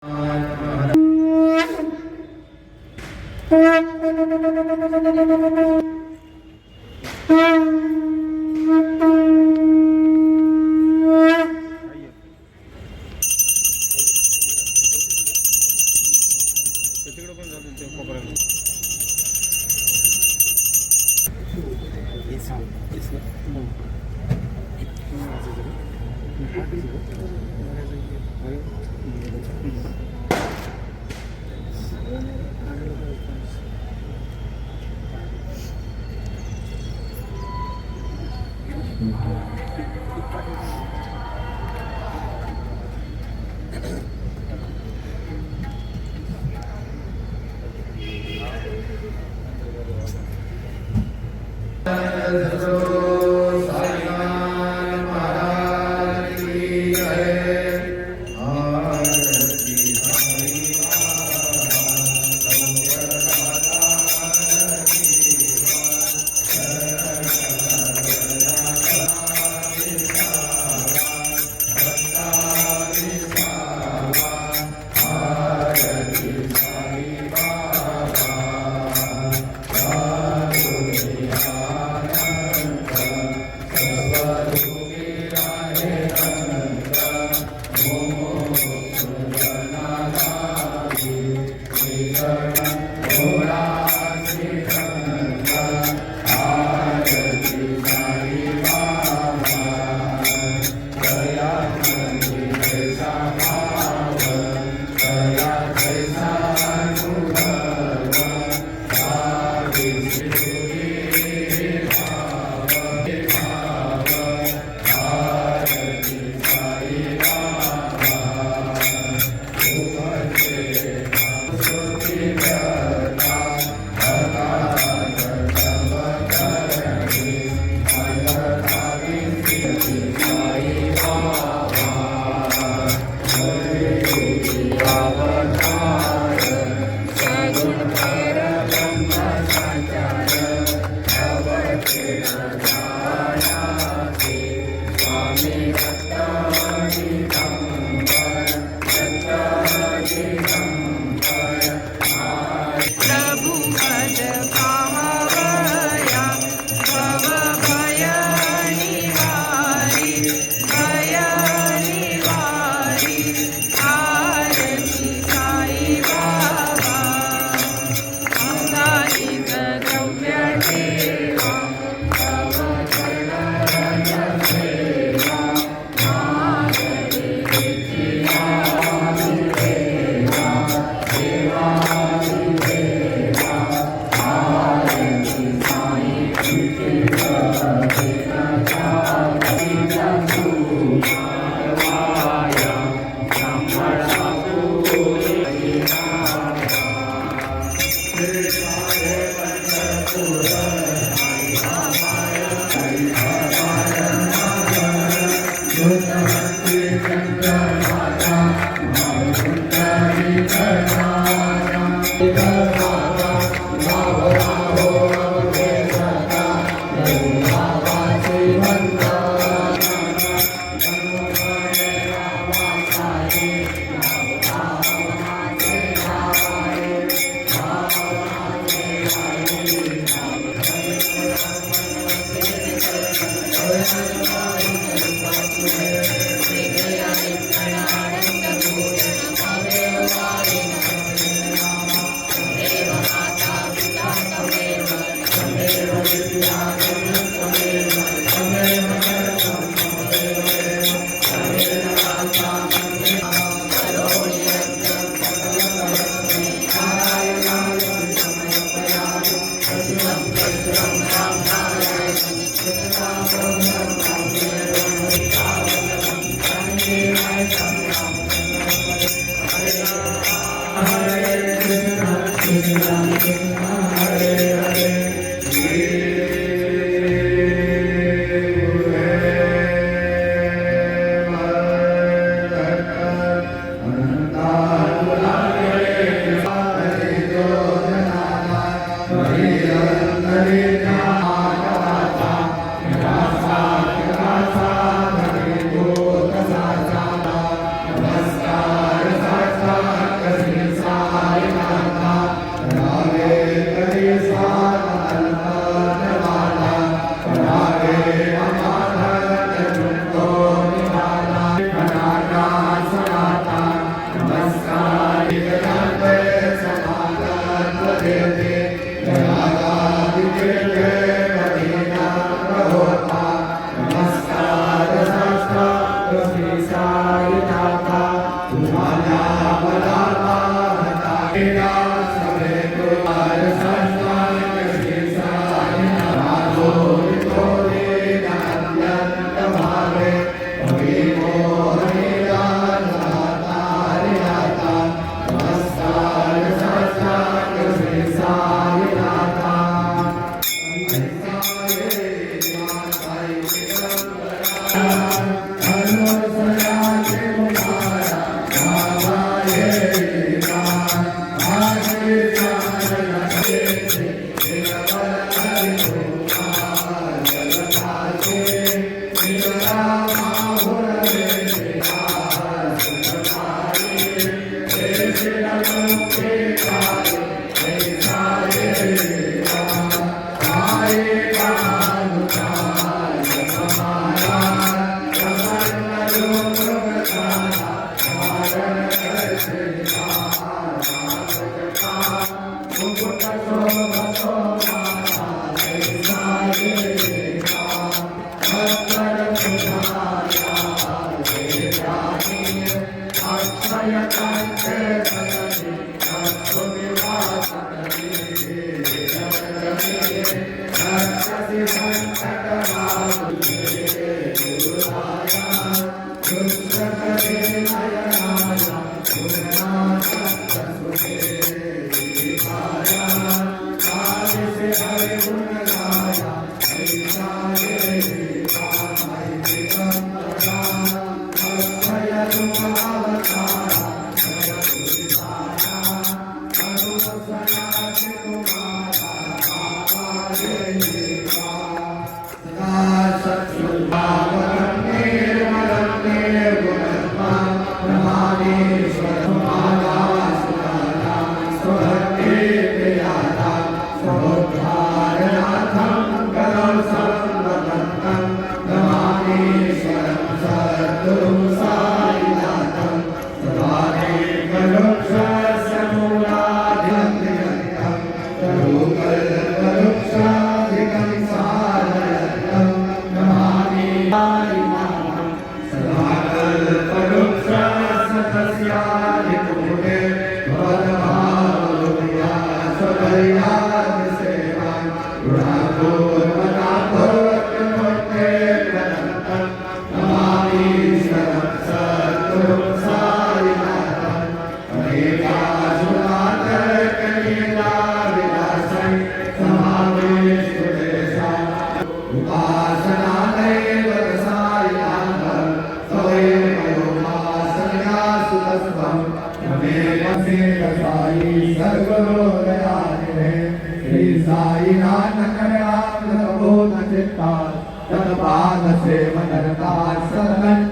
Thank you. Gracias. Shri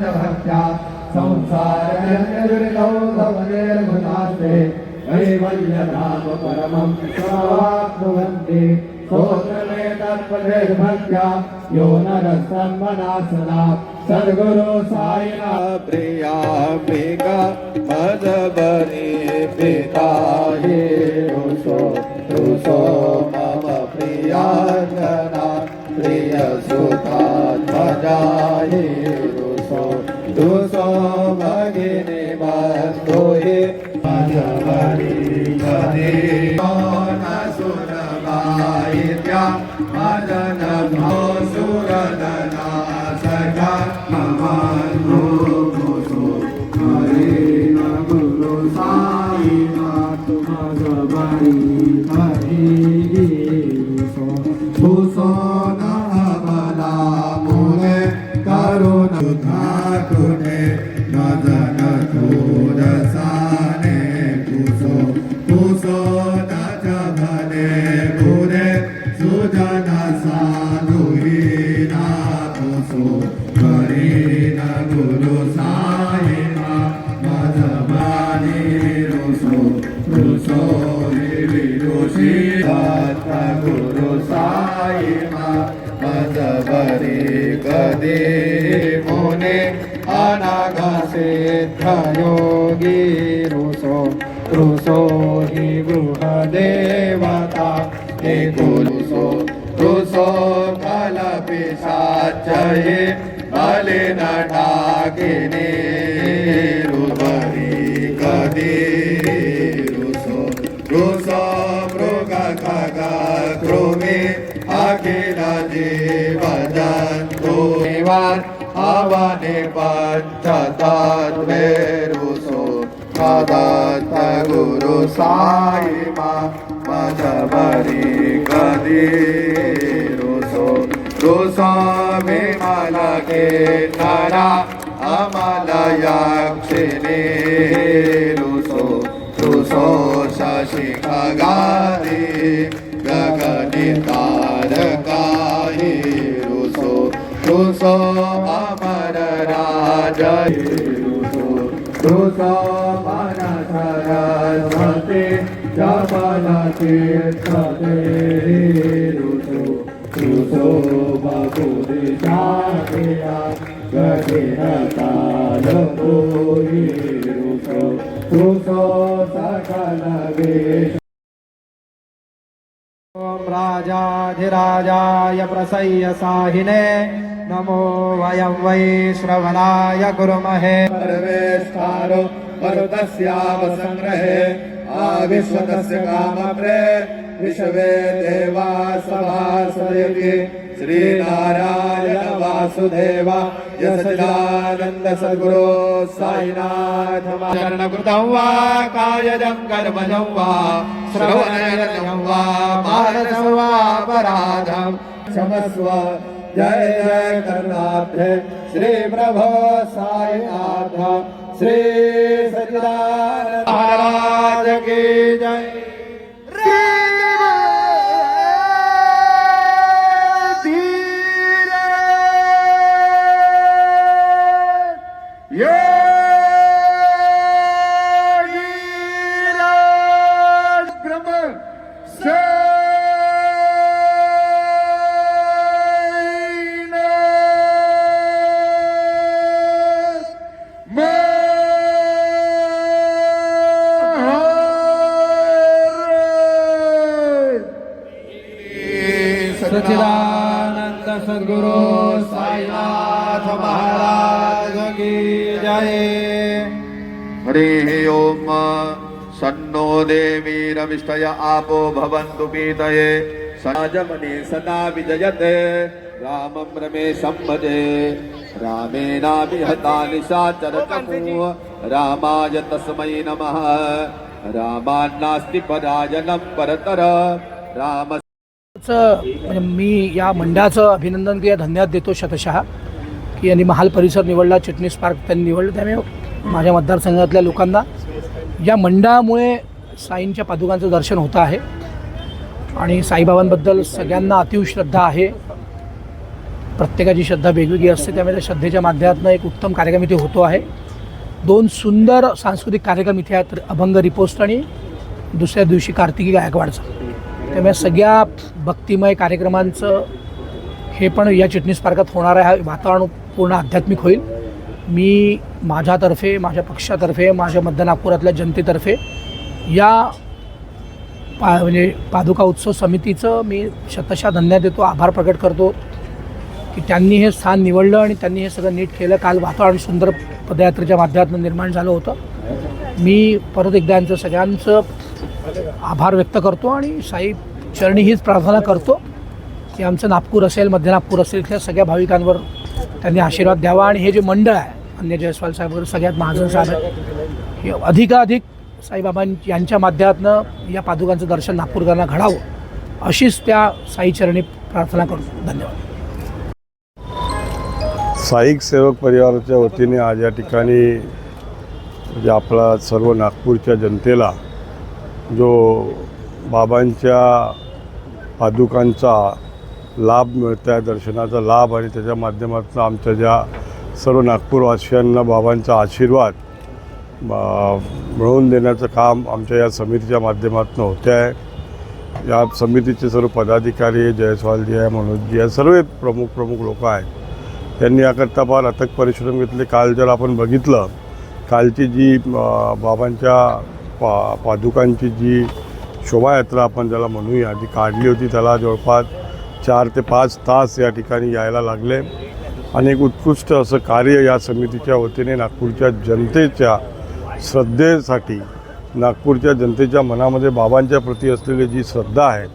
भक्त्या संसार वैवल्यधाम परमं स्वाप्नुवन्ति स्तोत्रमे तत्पदेर्भक्त्या यो नरसम्मनासना सद्गुरु साईनाथ प्रिया मेघा मदबरे पिता हे रुसो रुसो मम प्रिया प्रियाङ्गना प्रियसुता ध्वजा हे रुसो रुसो भगिनी बन्धु हे मदबरे पदे सुरगायित्या मदन भो योगी रुसो रुसो हि गृहदेवता। हे गुरुसो रुसो साचये बलिन ठाकिनी रुबरी रुसो रुसो मृग खग कृमी अखिल जीव जंतु निवार गुरु साई मा मधवरी कदी रुसो रुसो विमल के नरा अमल यक्षिणी रुसो रुसो शशि खगारी गगनि तारकाहि रुसो रुसो अमर राज रुसो रुसो मन सरस्वती जपन तीर्थते रुसो रुसो बकुरि शाखिया गतिरताल पूरी रुसो रुसो सकल वेश। राजाधिराजाय प्रसय्य साहिने नमो वयं वै श्रवणाय कुर्महे सर्वेष्ठारो मरुतस्यावसङ्ग्रहे आविश्वतस्य कामप्रे विश्वे देवा सभासदेति श्रीनारायण वासुदेव यशदानन्द सद्गुरो साईनाथ चरणकृतं वा कायजं कर्मजं वा श्रवणजं वा मानसं वापराधं क्षमस्व। जय जय कर्णाब्धे श्रीप्रभो साईनाथ। श्री सच्चिदानंद महाराज की जय। सच्चिदानंद सद्गुरु साईनाथ महाराज की जय। हरिः ओम सन्नो देवी रविष्टय आपो भवन्तु पीतये। सनाजमने सदा विजयते रामं रमेशं भजे रामेणाभिहता निशाचरतमो रामाय तस्मै नमः। रामान्नास्ति पराजनं परतर राम म्हणजे मी या मंडळाचं अभिनंदन या धन्यवाद देतो शतशः की यांनी महाल परिसर निवडला चिटणीस पार्क त्यांनी निवडलं त्यामुळे माझ्या मतदारसंघातल्या लोकांना या मंडळामुळे साईंच्या पादुकांचं दर्शन होतं आहे आणि साईबाबांबद्दल सगळ्यांना अतिव श्रद्धा आहे. प्रत्येकाची श्रद्धा वेगवेगळी असते त्यामुळे त्या श्रद्धेच्या माध्यमातून एक उत्तम कार्यक्रम इथे होतो आहे. दोन सुंदर सांस्कृतिक कार्यक्रम इथे आहेत अभंग रिपोस्ट आणि दुसऱ्या दिवशी कार्तिकी गायकवाडचा. त्यामुळे सगळ्या भक्तिमय कार्यक्रमांचं हे पण या चिटणीस पार्कात होणार आहे. हा वातावरण पूर्ण आध्यात्मिक होईल. मी माझ्यातर्फे माझ्या पक्षातर्फे माझ्या मध्य नागपुरातल्या जनतेतर्फे या पा म्हणजे पादुका उत्सव समितीचं मी शतशा धन्यवाद देतो आभार प्रकट करतो की त्यांनी हे स्थान निवडलं आणि त्यांनी हे सगळं नीट केलं. काल वातावरण सुंदर पदयात्रेच्या माध्यमातून निर्माण झालं होतं. मी परत एकदा यांचं सगळ्यांचं आभार व्यक्त करतो आणि साई चरणी हीच प्रार्थना करतो की आमचं नागपूर असेल मध्य नागपूर असेल इथल्या सगळ्या भाविकांवर त्यांनी आशीर्वाद द्यावा. आणि हे जे मंडळ आहे अन्य जयस्वाल साहेब वगैरे सगळ्यात महाजन साहेब आहेत हे अधिकाधिक साईबाबां यांच्या माध्यमातून या पादुकांचं दर्शन नागपूरकरांना घडावं अशीच त्या साईचरणी प्रार्थना करतो धन्यवाद. साईक सेवक परिवाराच्या वतीने आज या ठिकाणी म्हणजे आपला सर्व नागपूरच्या जनतेला जो बाबांच्या पादुकांचा लाभ मिळत आहे दर्शनाचा लाभ आणि त्याच्या माध्यमातून आमच्या ज्या सर्व नागपूरवासियांना बाबांचा आशीर्वाद मिळवून देण्याचं काम आमच्या या समितीच्या माध्यमातून होते आहे या समितीचे सर्व पदाधिकारी जयस्वालजी आहे मनोजजी आहे सर्व प्रमुख प्रमुख लोक आहेत. त्यांनी याकरता फार अथक परिश्रम घेतले. काल जर आपण बघितलं कालची जी बाबांच्या पा पादुकांची जी शोभायात्रा आपण ज्याला म्हणूया जी काढली होती त्याला जवळपास चार ते पाच तास या ठिकाणी यायला लागले. आणि एक उत्कृष्ट असं कार्य या समितीच्या वतीने नागपूरच्या जनतेच्या श्रद्धेसाठी नागपूरच्या जनतेच्या मनामध्ये बाबांच्या प्रती असलेली जी श्रद्धा आहे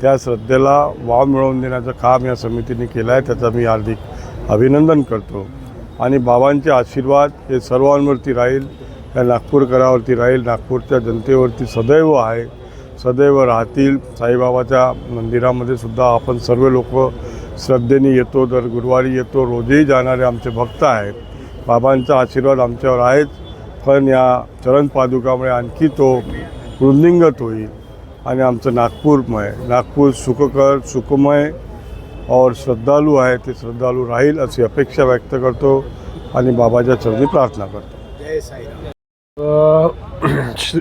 त्या श्रद्धेला वाव मिळवून देण्याचं काम या समितीने केलं आहे त्याचा मी हार्दिक अभिनंदन करतो. आणि बाबांचे आशीर्वाद हे सर्वांवरती राहील या नागपूरकरावरती राहील नागपूरच्या जनतेवरती सदैव आहे. सदैव राहतील. साईबाबाच्या मंदिरामध्ये सुद्धा आपण सर्व लोक श्रद्धेने येतो दर गुरुवारी येतो रोजही जाणारे आमचे भक्त आहेत. बाबांचा आशीर्वाद आमच्यावर आहेच. पण या चरण पादुकामुळे आणखी तो वृद्धिंगत होईल आणि आमचं नागपूरमय नागपूर सुखकर सुखमय और श्रद्धालू आहे ते श्रद्धालू राहील अशी अपेक्षा व्यक्त करतो आणि बाबाच्या चरणी प्रार्थना करतो. अ, श्री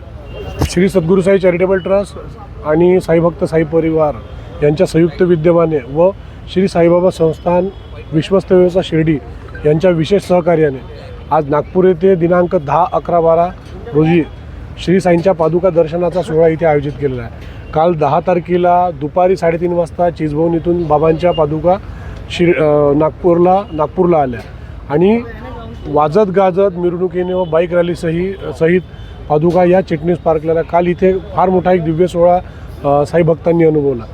श्री सद्गुरूसाई चॅरिटेबल ट्रस्ट आणि साईभक्त साई परिवार यांच्या संयुक्त विद्यमाने व श्री साईबाबा संस्थान विश्वस्त व्यवसाय शिर्डी यांच्या विशेष सहकार्याने आज नागपूर येथे दिनांक दहा अकरा बारा रोजी श्री साईंच्या पादुका दर्शनाचा सोहळा इथे आयोजित केलेला आहे. काल दहा तारखेला दुपारी साडेतीन वाजता चिजभवन इथून बाबांच्या पादुका शिर नागपूरला नागपूरला आल्या. आणि वाजत गाजत मिरवणुकीने व बाईक रॅलीसही सहित पादुका या चिटणीस पार्कला काल इथे फार मोठा एक दिव्य सोहळा साईभक्तांनी अनुभवला.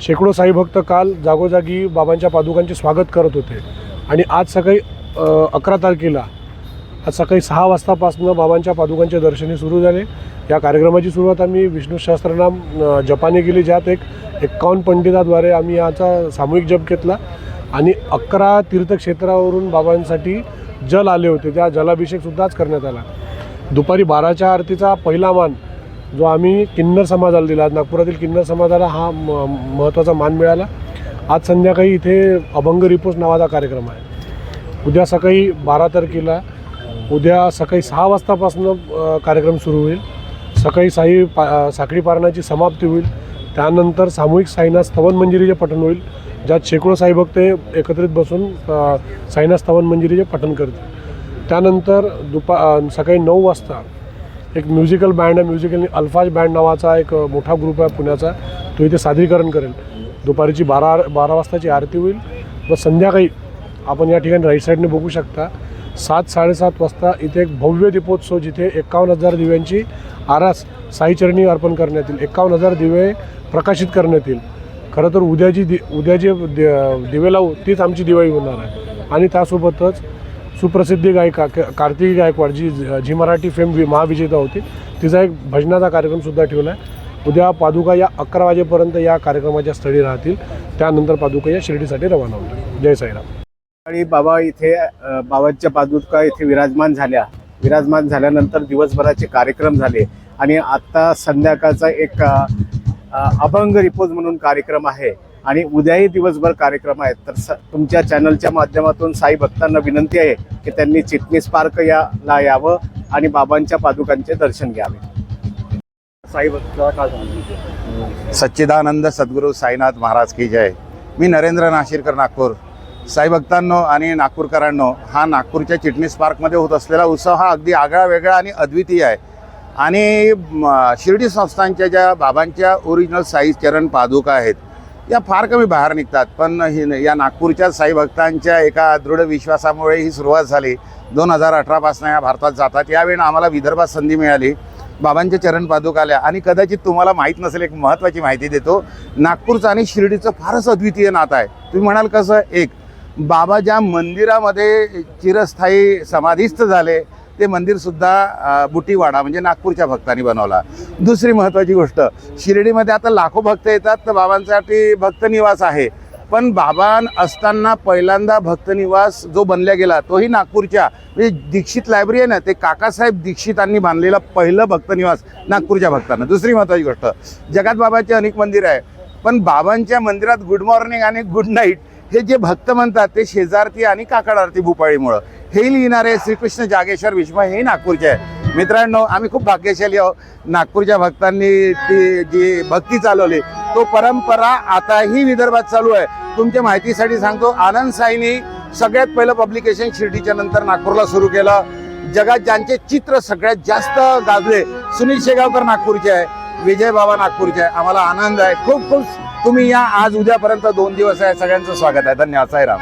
शेकडो साईभक्त काल जागोजागी बाबांच्या पादुकांचे स्वागत करत होते. आणि आज सकाळी अकरा तारखेला आज सकाळी सहा वाजतापासून बाबांच्या पादुकांचे दर्शने सुरू झाले. या कार्यक्रमाची सुरुवात आम्ही विष्णू सहस्त्रनाम जपाने केली ज्यात एक एक्कावन्न पंडिताद्वारे आम्ही याचा सामूहिक जप घेतला. आणि अकरा तीर्थक्षेत्रावरून बाबांसाठी जल आले होते. त्या जलाभिषेकसुद्धाच करण्यात आला. दुपारी बाराच्या आरतीचा पहिला मान जो आम्ही किन्नर समाजाला दिला. नागपुरातील किन्नर समाजाला हा म महत्त्वाचा मान मिळाला. आज संध्याकाळी इथे अभंग रिपोज नावाचा कार्यक्रम आहे. उद्या सकाळी बारा तारखेला उद्या सकाळी सहा वाजतापासून कार्यक्रम सुरू होईल. सकाळी साई पा साखळी पारणाची समाप्ती होईल. त्यानंतर सामूहिक साईनाथ स्तवन मंजिरीचे पठण होईल. ज्यात शेकडो साईभक्त एकत्रित बसून साईनाथ स्तवन मंजिरीचे पठण करतील. त्यानंतर दुपा सकाळी नऊ वाजता एक म्युझिकल बँड आहे म्युझिकल अल्फाज बँड नावाचा एक मोठा ग्रुप आहे पुण्याचा. तो इथे सादरीकरण करेल. दुपारीची बारा बारा वाजताची आरती होईल व संध्याकाळी आपण या ठिकाणी राईट साईडने बघू शकता. सात साडेसात वाजता इथे एक भव्य दीपोत्सव जिथे एकावन्न हजार दिव्यांची आरास साईचरणी अर्पण करण्यात येईल. एकावन्न हजार दिवे प्रकाशित करण्यात येईल. खरं तर उद्या जी दि उद्या जे दिवे लावू तीच आमची दिवाळी होणार आहे. आणि त्यासोबतच सुप्रसिद्ध गायिका क- कार्तिकी गायकवाड जी जी मराठी फेम वि महाविजेता होती. तिचा एक भजनाचा कार्यक्रमसुद्धा ठेवला आहे. उद्या पादुका या अकरा वाजेपर्यंत या कार्यक्रमाच्या स्थळी राहतील. त्यानंतर पादुका या शिर्डीसाठी रवाना होतील. जय साईराम. आणि बाबा इथे बाबाच्या बाबांच्या पादुका इथे विराजमान झाल्या. विराजमान झाल्यानंतर दिवसभराचे कार्यक्रम झाले. आणि आत्ता संध्याकाळचा एक अभंग रिपोज म्हणून कार्यक्रम आहे. आणि उद्याही दिवसभर कार्यक्रम आहेत. तर स तुमच्या चॅनलच्या माध्यमातून साई भक्तांना विनंती आहे की त्यांनी चिटणीस पार्क याला यावं आणि बाबांच्या पादुकांचे दर्शन घ्यावे. साई भक्त सच्चिदानंद सद्गुरू साईनाथ महाराज की जय. मी नरेंद्र नाशिरकर नागपूर. साई भक्तांनो आणि नागपूरकरांनो हा नागपूरच्या चिटणीस पार्कमध्ये होत असलेला उत्सव हा अगदी आगळा वेगळा आणि अद्वितीय आहे. आणि शिर्डी संस्थांच्या ज्या बाबांच्या ओरिजिनल साई चरण पादुका आहेत या फार कमी बाहेर निघतात. पण ही या नागपूरच्या साई भक्तांच्या एका दृढ विश्वासामुळे ही सुरुवात झाली. दोन हजार अठरापासून या भारतात जातात. यावेळी आम्हाला विदर्भात संधी मिळाली. बाबांच्या चरण पादुका आल्या. आणि कदाचित तुम्हाला माहीत नसेल एक महत्त्वाची माहिती देतो. नागपूरचं आणि शिर्डीचं फारच अद्वितीय नातं आहे. तुम्ही म्हणाल कसं? एक बाबा ज्या मंदिरामध्ये चिरस्थायी समाधीस्थ झाले ते मंदिरसुद्धा बुटीवाडा म्हणजे नागपूरच्या भक्तांनी बनवला. दुसरी महत्त्वाची गोष्ट शिर्डीमध्ये आता लाखो भक्त येतात तर बाबांसाठी भक्तनिवास आहे. पण बाबान असताना पहिल्यांदा भक्तनिवास जो बनल्या गेला तोही नागपूरच्या. म्हणजे दीक्षित लायब्ररी आहे ना ते काकासाहेब दीक्षितांनी बांधलेलं पहिलं भक्तनिवास नागपूरच्या भक्तांना. दुसरी महत्त्वाची गोष्ट जगात बाबाचे अनेक मंदिर आहे पण बाबांच्या मंदिरात गुड मॉर्निंग आणि गुड नाईट हे जे भक्त म्हणतात ते शेजारती आणि काकड आरती भूपाळीमुळं. हे लिहिणारे श्रीकृष्ण जागेश्वर विश्व हे नागपूरचे आहे मित्रांनो आम्ही खूप भाग्यशाली आहोत. नागपूरच्या भक्तांनी ती जी भक्ती चालवली तो परंपरा आताही विदर्भात चालू आहे. तुमच्या माहितीसाठी सांगतो आनंद साईनी सगळ्यात पहिलं पब्लिकेशन शिर्डीच्या नंतर नागपूरला सुरू केलं. जगात ज्यांचे चित्र सगळ्यात जास्त गाजले सुनील शेगावकर नागपूरचे आहे विजय बाबा नागपूरचे आहे. आम्हाला आनंद आहे. खूप खूप तुम्ही या आज उद्यापर्यंत दोन दिवस आहे. सगळ्यांचं स्वागत आहे. धन्यवाद. साईराम.